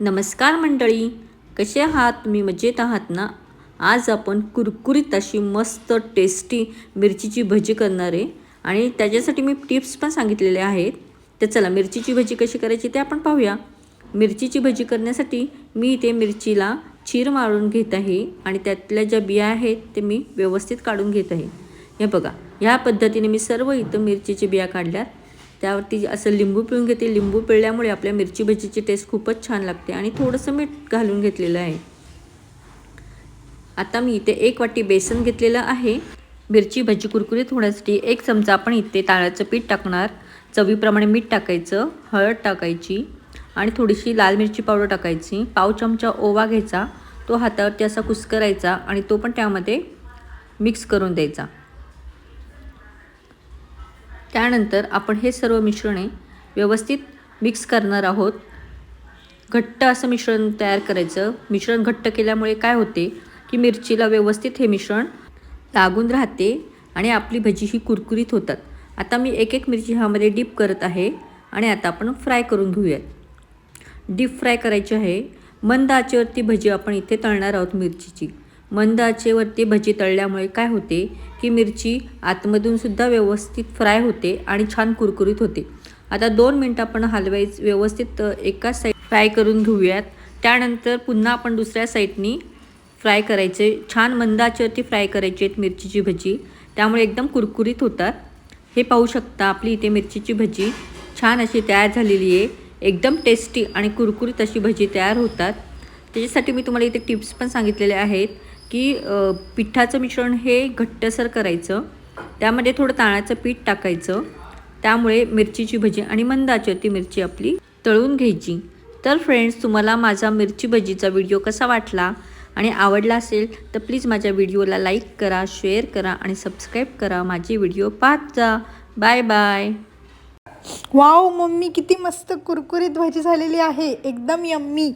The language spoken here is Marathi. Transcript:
नमस्कार मंडळी कसे आहात? तुम्ही मजेत आहात ना? आज आपण कुरकुरीत अशी मस्त टेस्टी मिरचीची भजी करणार आहे. आणि त्याच्यासाठी मी टिप्स पण सांगितलेले आहेत. तर चला मिरचीची भजी कशी करायची ते आपण पाहूया. मिरचीची भजी करण्यासाठी मी इथे मिरचीला चीर मारून घेत आहे आणि त्यातल्या ज्या बिया आहेत ते मी व्यवस्थित काढून घेत आहे. हे बघा ह्या पद्धतीने मी सर्व इथं मिरचीची बिया काढल्यात. त्यावरती असं लिंबू पिळून घेते. लिंबू पिळल्यामुळे आपल्या मिरची भजीची टेस्ट खूपच छान लागते आणि थोडंसं मीठ घालून घेतलेलं आहे. आता मी इथे एक वाटी बेसन घेतलेलं आहे. मिरची भजी कुरकुरीत होण्यासाठी एक चमचा आपण इथे ताळ्याचं पीठ टाकणार. चवीप्रमाणे मीठ टाकायचं हळद टाकायची आणि थोडीशी लाल मिरची पावडर टाकायची. पाव चमचा ओवा घ्यायचा. तो हातावरती असा कुस्करायचा आणि तो पण त्यामध्ये मिक्स करून द्यायचा. त्यानंतर आपण हे सर्व मिश्रणे व्यवस्थित मिक्स करणार आहोत. घट्ट असं मिश्रण तयार करायचं. मिश्रण घट्ट केल्यामुळे काय होते की मिरचीला व्यवस्थित हे मिश्रण लागून राहते आणि आपली भजी ही कुरकुरीत होतात. आता मी एक एक मिरची ह्यामध्ये डीप करत आहे आणि आता आपण फ्राय करून घेऊयात. डीप फ्राय करायची आहे. मंद आचेवरती भजी आपण इथे तळणार आहोत मिरचीची. मंद आचेवरती भजी तळल्यामुळे काय होते की मिरची आतमधूनसुद्धा व्यवस्थित फ्राय होते आणि छान कुरकुरीत होते. आता दोन मिनटं आपण हलवायच व्यवस्थित एकाच साईड फ्राय करून घेऊयात. त्यानंतर पुन्हा आपण दुसऱ्या साईडनी फ्राय करायचे. छान मंद आचेवरती फ्राय करायची आहेत मिरचीची भजी. त्यामुळे एकदम कुरकुरीत होतात. हे पाहू शकता आपली इथे मिरचीची भजी छान अशी तयार झालेली आहे. एकदम टेस्टी आणि कुरकुरीत अशी भजी तयार होतात. त्याच्यासाठी मी तुम्हाला इथे टिप्स पण सांगितलेले आहेत. की पिठाचं मिश्रण हे घट्टसर करायचं. त्यामध्ये थोडं ताळाचं पीठ टाकायचं. त्यामुळे मिरचीची भजी आणि मंद आचरती मिरची आपली तळून घ्यायची. तर फ्रेंड्स तुम्हाला माझा मिरची भजीचा व्हिडिओ कसा वाटला आणि आवडला असेल तर प्लीज माझ्या व्हिडिओला लाईक करा शेअर करा आणि सबस्क्राईब करा. माझे व्हिडिओ पाहत जा. Bye bye. वाव मम्मी किती मस्त कुरकुरीत भाजी झालेली आहे. एकदम यम्मी.